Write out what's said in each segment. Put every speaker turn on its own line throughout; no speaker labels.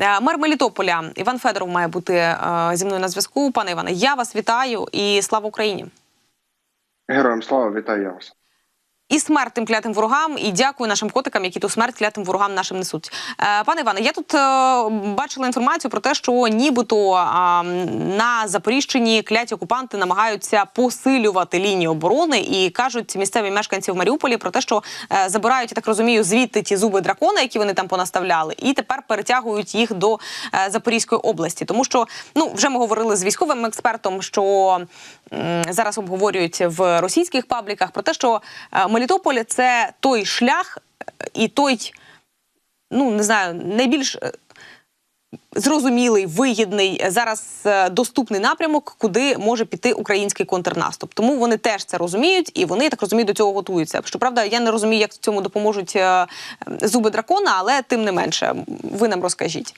Е, Мер Мелітополя Іван Федоров має бути е, зі мною на зв'язку. Пане Іване, я вас вітаю і слава Україні.
Героям слава, вітаю я вас.
І смерть тим клятим ворогам, і дякую нашим котикам, які ту смерть клятим ворогам нашим несуть. Е, пане Іване, я тут е, бачила інформацію про те, що нібито на Запоріжчині кляті окупанти намагаються посилювати лінію оборони і кажуть місцеві мешканці в Маріуполі про те, що е, забирають, я так розумію, звідти ті зуби дракона, які вони там понаставляли, і тепер перетягують їх до Запорізької області. Тому що ну вже ми говорили з військовим експертом, що зараз обговорюють в російських пабліках про те, що е, Мелітополь це той шлях е, і той, ну не знаю, найбільш. е, Зрозумілий, вигідний зараз е, доступний напрямок, куди може піти український контрнаступ. Тому вони теж це розуміють, і вони так розумію, до цього готуються. Щоправда, я не розумію, як цьому допоможуть зуби дракона, але тим не менше, ви нам розкажіть.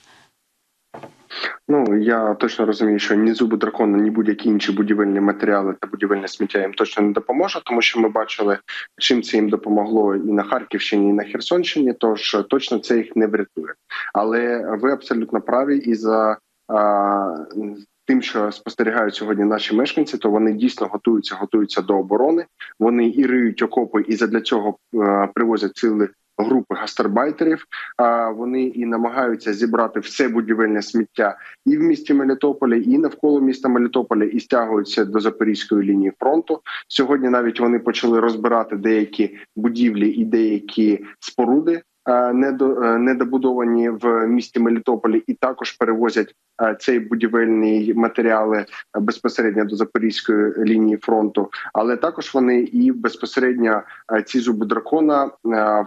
Ну я точно розумію, що ні зуби дракона, ні будь-які інші будівельні матеріали та будівельне сміття їм точно не допоможе, тому що ми бачили, чим це їм допомогло і на Харківщині, і на Херсонщині. Тож точно це їх не врятує. Але ви абсолютно праві і за. А, Тим, що спостерігають сьогодні наші мешканці, то вони дійсно готуються, готуються до оборони. Вони і риють окопи, і задля цього е, привозять сили групи гастарбайтерів. А вони і намагаються зібрати все будівельне сміття і в місті Мелітополі, і навколо міста Мелітополя, і стягуються до запорізької лінії фронту. Сьогодні навіть вони почали розбирати деякі будівлі і деякі споруди. Е, е, Недобудовані в місті Мелітополі, і також перевозять е, цей будівельні матеріали безпосередньо до запорізької лінії фронту. Але також вони і безпосередньо ці зуби дракона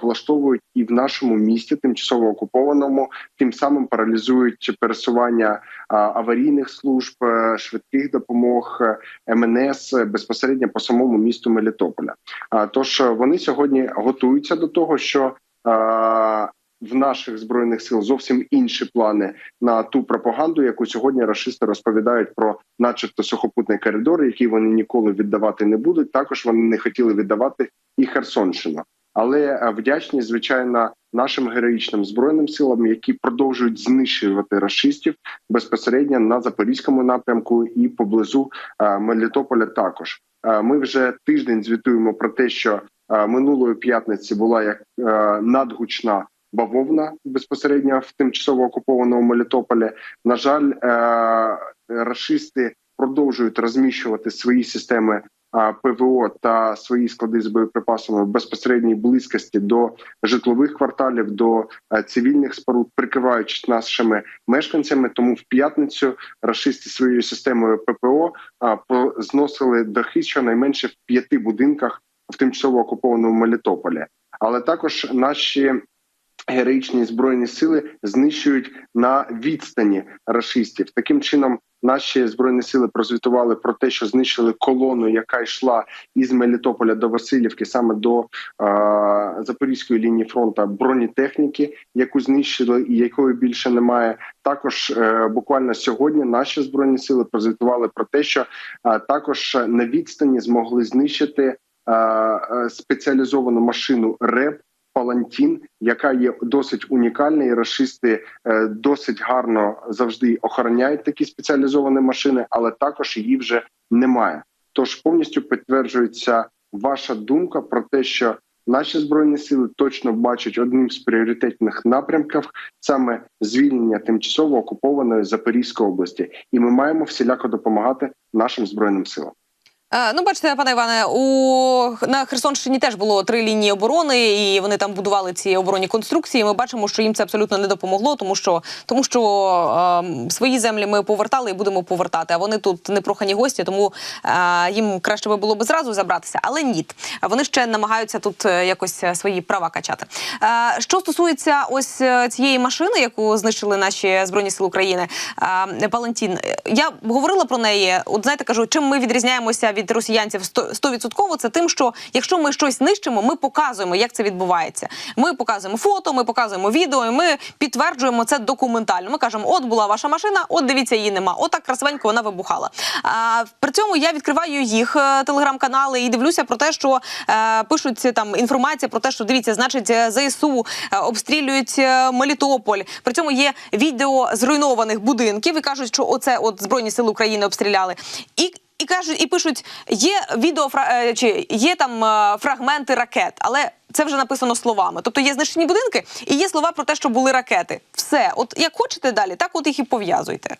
влаштовують і в нашому місті, тимчасово окупованому, тим самим паралізують пересування аварійних служб, швидких допомог МНС е, безпосередньо по самому місту Мелітополя. Тож вони сьогодні готуються до того, що в наших збройних сил зовсім інші плани на ту пропаганду, яку сьогодні рашисти розповідають про, начебто, сухопутний коридор, який вони ніколи віддавати не будуть. Також вони не хотіли віддавати і Херсонщину. Але е, вдячні, звичайно, нашим героїчним збройним силам, які продовжують знищувати рашистів безпосередньо на запорізькому напрямку і поблизу е, Мелітополя. Також Е, ми вже тиждень звітуємо про те, що минулої п'ятниці була як е, надгучна бавовна безпосередньо в тимчасово окупованому Мелітополі. На жаль, е, рашисти продовжують розміщувати свої системи ПВО та свої склади з боєприпасами в безпосередній близькості до житлових кварталів, до е, цивільних споруд, прикриваючись нашими мешканцями. Тому в п'ятницю рашисти своєю системою ППО зносили дахи щонайменше в п'яти будинках в тимчасово окупованому Мелітополі. Але також наші героїчні збройні сили знищують на відстані рашистів. Таким чином, наші збройні сили прозвітували про те, що знищили колону, яка йшла із Мелітополя до Васильівки, саме до е, запорізької лінії фронту бронетехніки, яку знищили і якої більше немає. Також е, буквально сьогодні наші збройні сили прозвітували про те, що е, також на відстані змогли знищити спеціалізовану машину РЕП. Палантін, яка є досить унікальна, і рашисти е, досить гарно завжди охороняють такі спеціалізовані машини, але також її вже немає. Тож повністю підтверджується ваша думка про те, що наші збройні сили точно бачать одним з пріоритетних напрямків саме звільнення тимчасово окупованої Запорізької області, і ми маємо всіляко допомагати нашим збройним силам.
Е, Ну, бачите, пане Іване, у на Херсонщині теж було три лінії оборони, і вони там будували ці оборонні конструкції. Ми бачимо, що їм це абсолютно не допомогло, тому що тому що е, свої землі ми повертали і будемо повертати. А вони тут непрохані гості, тому е, їм краще би було би зразу забратися. Але ні, вони ще намагаються тут е, якось е, свої права качати. Е, що стосується ось цієї машини, яку знищили наші збройні сили України, е, Палантін, е, я говорила про неї. От знаєте, кажу, чим ми відрізняємося від від росіянців 100%, це тим, що якщо ми щось нищимо, ми показуємо, як це відбувається. Ми показуємо фото, ми показуємо відео, і ми підтверджуємо це документально. Ми кажемо, от була ваша машина, от дивіться, її нема. От красивенько вона вибухала. А при цьому я відкриваю їх е, телеграм-канали і дивлюся про те, що е, пишуть там інформація про те, що дивіться, значить, е, ЗСУ е, обстрілюють Мелітополь. При цьому є відео зруйнованих будинків і кажуть, що оце от збройні сили України обстріляли. І і кажуть, і пишуть: є відео е, чи є там е, фрагменти ракет, але це вже написано словами. Тобто є знищені будинки і є слова про те, що були ракети. Все, от як хочете далі, так от їх і пов'язуйте.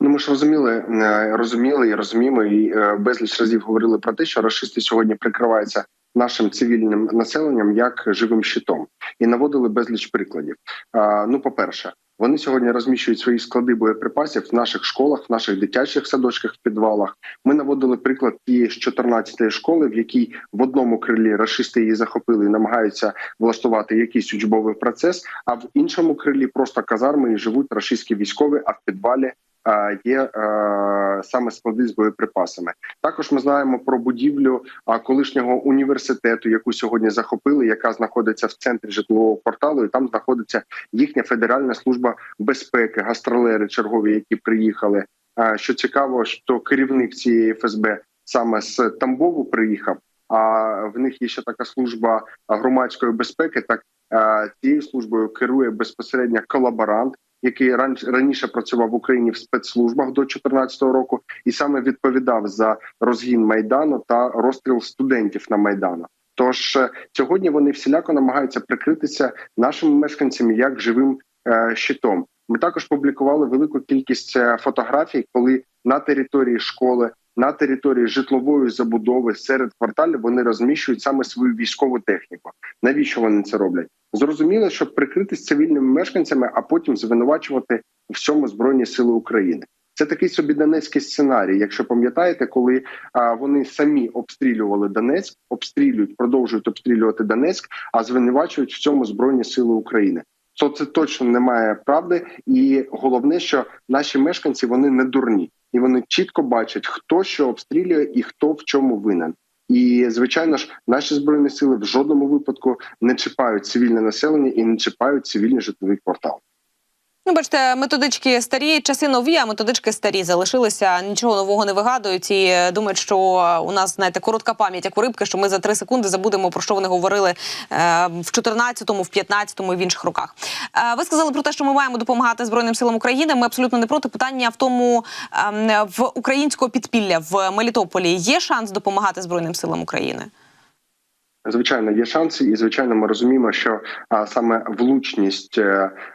Ну, ми ж розуміли, е, розуміли і розуміємо, і безліч разів говорили про те, що рашисти сьогодні прикриваються нашим цивільним населенням як живим щитом, і наводили безліч прикладів. Ну, по перше, вони сьогодні розміщують свої склади боєприпасів в наших школах, в наших дитячих садочках, в підвалах. Ми наводили приклад тієї з 14-ї школи, в якій в одному крилі рашисти її захопили і намагаються влаштувати якийсь учбовий процес. А в іншому крилі просто казарми і живуть рашистські військові, а в підвалі є е, саме склади з боєприпасами. Також ми знаємо про будівлю колишнього університету, яку сьогодні захопили, яка знаходиться в центрі житлового кварталу, і там знаходиться їхня федеральна служба безпеки, гастролери чергові, які приїхали. Що цікаво, що керівник цієї ФСБ саме з Тамбову приїхав. А в них є ще така служба громадської безпеки. Так цією службою керує безпосередньо колаборант, який раніше працював в Україні в спецслужбах до 2014 року, і саме відповідав за розгін майдану та розстріл студентів на майдану. Тож е, сьогодні вони всіляко намагаються прикритися нашими мешканцями як живим е, щитом. Ми також публікували велику кількість е, фотографій, коли на території школи, на території житлової забудови серед кварталів вони розміщують саме свою військову техніку. Навіщо вони це роблять? Зрозуміло, щоб прикритись цивільними мешканцями, а потім звинувачувати у всьому збройні сили України. Це такий собі донецький сценарій. Якщо пам'ятаєте, коли а, вони самі обстрілювали Донецьк, обстрілюють, продовжують обстрілювати Донецьк, а звинувачують в цьому збройні сили України. То це точно немає правди, і головне, що наші мешканці вони не дурні, і вони чітко бачать, хто що обстрілює і хто в чому винен. І звичайно ж, наші збройні сили в жодному випадку не чіпають цивільне населення і не чіпають цивільний житловий квартал.
Ну, бачите, методички старі, часи нові, а методички старі залишилися. Нічого нового не вигадують і думають, що у нас знаєте коротка пам'ять, як у рибки, що ми за три секунди забудемо про що вони говорили е, в 14-му, в 15-му і в інших роках. Е, ви сказали про те, що ми маємо допомагати збройним силам України. Ми абсолютно не проти питання в тому е, в українського підпілля в Мелітополі. Є шанс допомагати збройним силам України.
Звичайно, є шанси, і звичайно, ми розуміємо, що а, саме влучність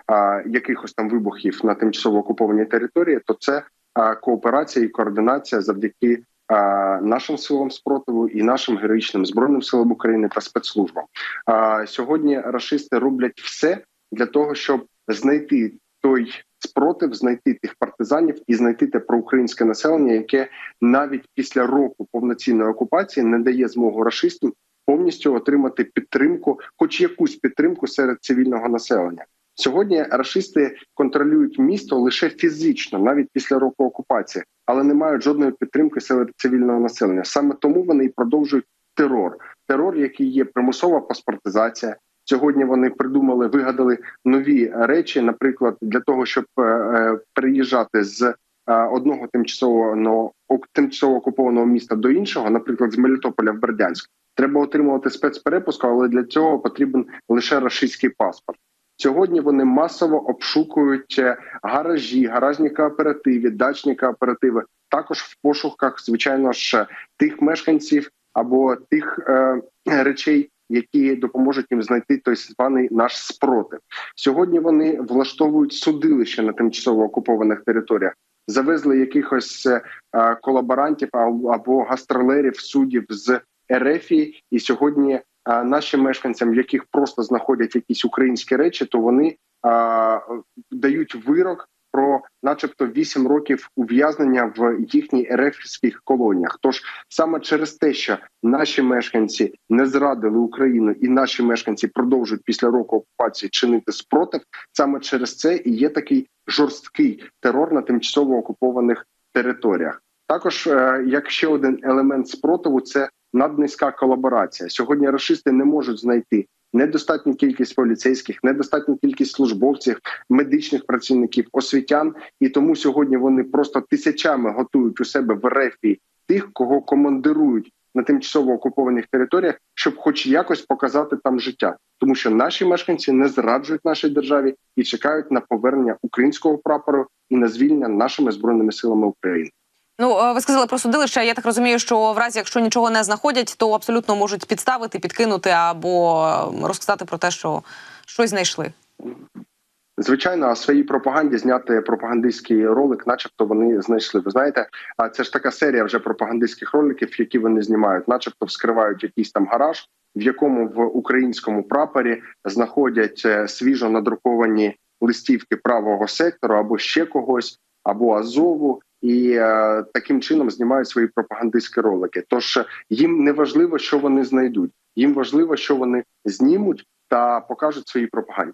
а, якихось там вибухів на тимчасово окупованій території, то це а, кооперація і координація завдяки а, нашим силам спротиву і нашим героїчним збройним силам України та спецслужбам. А, Сьогодні рашисти роблять все для того, щоб знайти той спротив, знайти тих партизанів і знайти те проукраїнське населення, яке навіть після року повноцінної окупації не дає змогу рашистам повністю отримати підтримку, хоч якусь підтримку серед цивільного населення. Сьогодні рашисти контролюють місто лише фізично, навіть після року окупації, але не мають жодної підтримки серед цивільного населення. Саме тому вони і продовжують терор. Терор, який є примусова паспортизація. Сьогодні вони придумали, вигадали нові речі, наприклад, для того, щоб е, е приїжджати з е, одного тимчасово ну, тимчасово окупованого міста до іншого, наприклад, з Мелітополя в Бердянськ. Треба отримувати спецперепуск, але для цього потрібен лише рашистський паспорт. Сьогодні вони масово обшукують е, гаражі, гаражні кооперативи, дачні кооперативи. Також в пошуках, звичайно ж, тих мешканців або тих е, речей, які допоможуть їм знайти той званий наш спротив. Сьогодні вони влаштовують судилище на тимчасово окупованих територіях. Завезли якихось е, колаборантів або гастролерів суддів з Ерефії, і сьогодні а, нашим мешканцям, яких просто знаходять якісь українські речі, то вони а, дають вирок про, начебто, 8 років ув'язнення в їхніх ерефських колоніях. Тож саме через те, що наші мешканці не зрадили Україну, і наші мешканці продовжують після року окупації чинити спротив, саме через це і є такий жорсткий терор на тимчасово окупованих територіях. Також е, як ще один елемент спротиву, це наднизька колаборація. Сьогодні рашисти не можуть знайти недостатню кількість поліцейських, недостатню кількість службовців, медичних працівників, освітян, і тому сьогодні вони просто тисячами готують у себе в рефі тих, кого командирують на тимчасово окупованих територіях, щоб, хоч якось, показати там життя, тому що наші мешканці не зраджують нашій державі і чекають на повернення українського прапору і на звільнення нашими збройними силами України.
Ну, е, ви сказали про судилище. Я так розумію, що в разі, якщо нічого не знаходять, то абсолютно можуть підставити, підкинути або розказати про те, що щось знайшли.
Звичайно, своїй пропаганді зняти пропагандистський ролик, начебто вони знайшли. Ви знаєте, а це ж така серія вже пропагандистських роликів, які вони знімають, начебто вскривають якийсь там гараж, в якому в українському прапорі знаходять е, свіжо надруковані листівки правого сектору або ще когось, або Азову. І е, таким чином знімають свої пропагандистські ролики. Тож е, їм не важливо, що вони знайдуть. Їм важливо, що вони знімуть та покажуть свої пропаганді.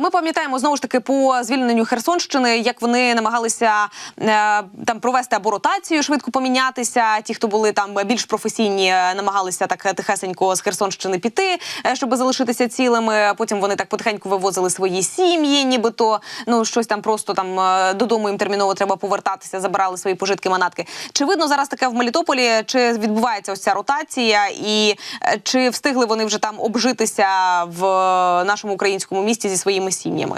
Ми пам'ятаємо знову ж таки по звільненню Херсонщини, як вони намагалися е, там провести або ротацію, швидко помінятися. Ті, хто були там більш професійні, е, намагалися так тихесенько з Херсонщини піти, е, щоб залишитися цілими. Потім вони так потихеньку вивозили свої сім'ї, нібито ну щось там просто там додому їм терміново треба повертатися, забирали свої пожитки, манатки. Чи видно зараз таке в Мелітополі? Чи відбувається ось ця ротація, і чи встигли вони вже там обжитися в нашому українському місті зі своїми сім'ями?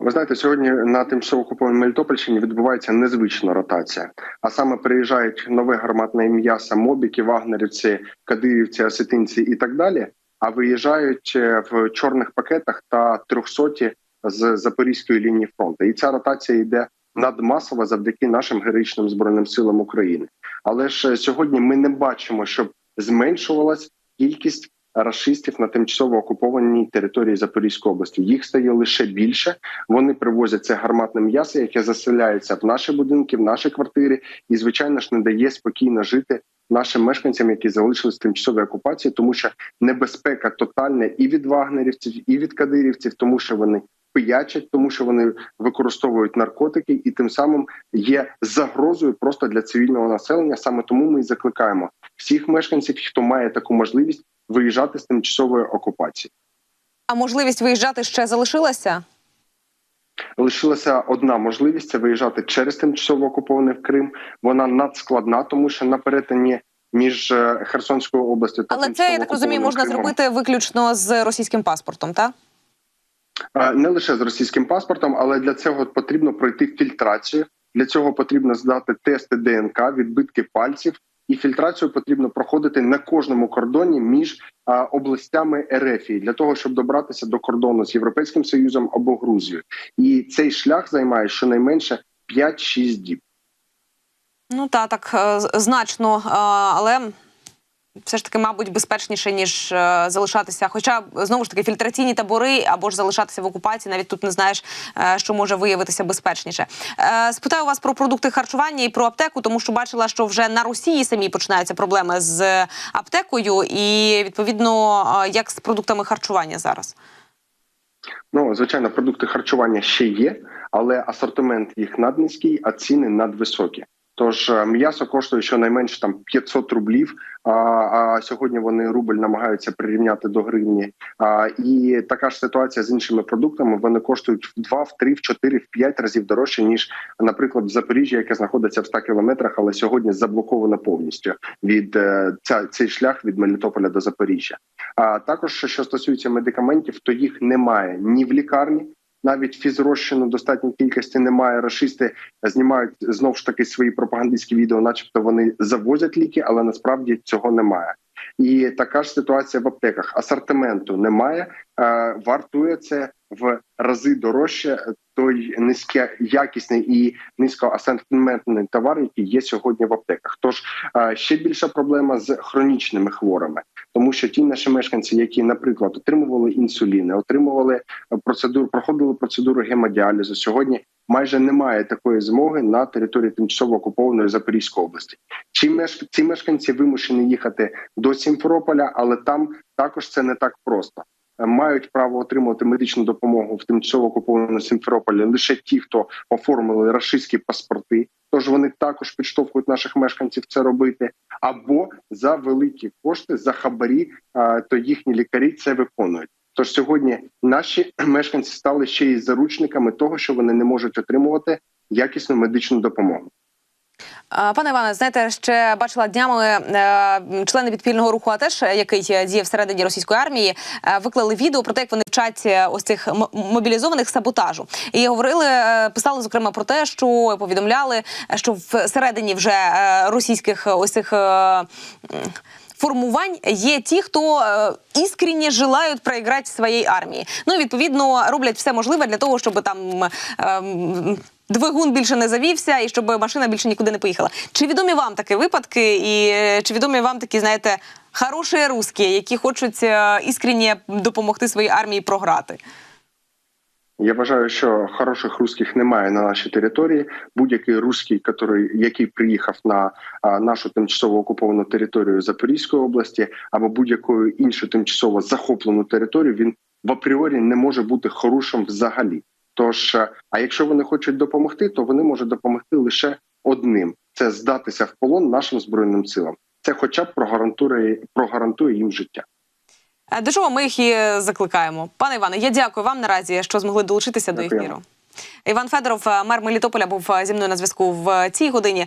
Ви знаєте, сьогодні на тимчасово окупованій Мелітопольщині відбувається незвична ротація. А саме приїжджають нове гарматне м'ясо, мобіки, вагнерівці, кадирівці, осетинці і так далі. А виїжджають е, в чорних пакетах та трьохсоті з запорізької лінії фронту. І ця ротація йде надмасово завдяки нашим героїчним збройним силам України. Але ж е, сьогодні ми не бачимо, щоб зменшувалась кількість рашистів на тимчасово окупованій території Запорізької області. Їх стає лише більше. Вони привозять це гарматне м'ясо, яке заселяється в наші будинки, в наші квартири, і звичайно ж не дає спокійно жити нашим мешканцям, які залишились в окупації, тому що небезпека тотальна і від вагнерівців, і від кадирівців, тому що вони пиячать, тому що вони використовують наркотики, і тим самим є загрозою просто для цивільного населення. Саме тому ми і закликаємо всіх мешканців, хто має таку можливість виїжджати з тимчасової окупації.
А можливість виїжджати ще залишилася?
Лишилася одна можливість це виїжджати через тимчасово окупований Крим. Вона надскладна, тому що на перетині між е, Херсонською областю та
Але це я так розумію, можна
окупованим
зробити виключно з російським паспортом, так?
Е, не лише з російським паспортом, але для цього потрібно пройти фільтрацію. Для цього потрібно здати тести ДНК, відбитки пальців, і фільтрацію потрібно проходити на кожному кордоні між областями РФ для того, щоб добратися до кордону з Європейським Союзом або Грузією. І цей шлях займає щонайменше 5-6 діб.
Ну та так е, значно, е, але все ж таки, мабуть, безпечніше ніж е, залишатися. Хоча знову ж таки фільтраційні табори або ж залишатися в окупації, навіть тут не знаєш, е, що може виявитися безпечніше. Е, Спитаю вас про продукти харчування і про аптеку, тому що бачила, що вже на Росії самі починаються проблеми з аптекою, і відповідно е, як з продуктами харчування зараз.
Ну звичайно, продукти харчування ще є, але асортимент їх наднизький, а ціни надвисокі. Тож е, м'ясо коштує щонайменше там 500 рублів. А, а сьогодні вони рубль намагаються прирівняти до гривні. А, і така ж ситуація з іншими продуктами. Вони коштують в 2, в 3, в 4, в 5 разів дорожче ніж, наприклад, в Запоріжжі, яке знаходиться в 100 кілометрах, але сьогодні заблоковано повністю від е, ця цей шлях від Мелітополя до Запоріжжя. А також що стосується медикаментів, то їх немає ні в лікарні. Навіть фізрозчину достатньої кількості немає. Рашисти знімають знов ж таки свої пропагандистські відео, начебто вони завозять ліки, але насправді цього немає. І така ж ситуація в аптеках. Асортименту немає. Е, вартує це в рази дорожче той низькоякісний і низькоасортиментний товар, який є сьогодні в аптеках. Тож е, ще більша проблема з хронічними хворими, тому що ті наші мешканці, які, наприклад, отримували інсуліни, отримували процедуру, проходили процедуру гемодіалізу, сьогодні майже немає такої змоги на території тимчасово окупованої Запорізької області. Мешк... ці мешканці вимушені їхати до Сімферополя, але там також це не так просто. Мають право отримувати медичну допомогу в тимчасово окупованому Сімферополі лише ті, хто оформили рашистські паспорти, Тож вони також підштовхують наших мешканців це робити, або за великі кошти, за хабарі, то їхні лікарі це виконують. Тож сьогодні наші мешканці стали ще й заручниками того, що вони не можуть отримувати якісну медичну допомогу.
Пане Іване, знаєте, ще бачила днями е, члени підпільного руху АТЕШ, який е, діє всередині російської армії, е, виклали відео про те, як вони вчать ось цих мобілізованих саботажу. І говорили, писали зокрема про те, що повідомляли, що всередині вже російських ось цих. Формувань є ті, хто іскренне желають проіграти своїй армії. Ну і відповідно роблять все можливе для того, щоб там двигун більше не завівся і щоб машина більше нікуди не поїхала. Чи відомі вам такі випадки, і е, чи відомі вам такі, знаєте, хороші русські, які хочуть е, іскренне допомогти своїй армії програти?
Я вважаю, що хороших русських немає на нашій території. Будь-який русський, який, який приїхав на нашу тимчасово окуповану територію Запорізької області або будь-якою іншу тимчасово захоплену територію, він в апріорі не може бути хорошим взагалі. Тож, е, а якщо вони хочуть допомогти, то вони можуть допомогти лише одним: це здатися в полон нашим збройним силам. Це, хоча б прогарантує, прогарантує їм життя.
Е, До чого ми їх і закликаємо? Пане Іване, я дякую вам наразі, що змогли долучитися до
Дякую.
ефіру. Іван Федоров, е, мер Мелітополя, був зі мною на зв'язку в цій годині.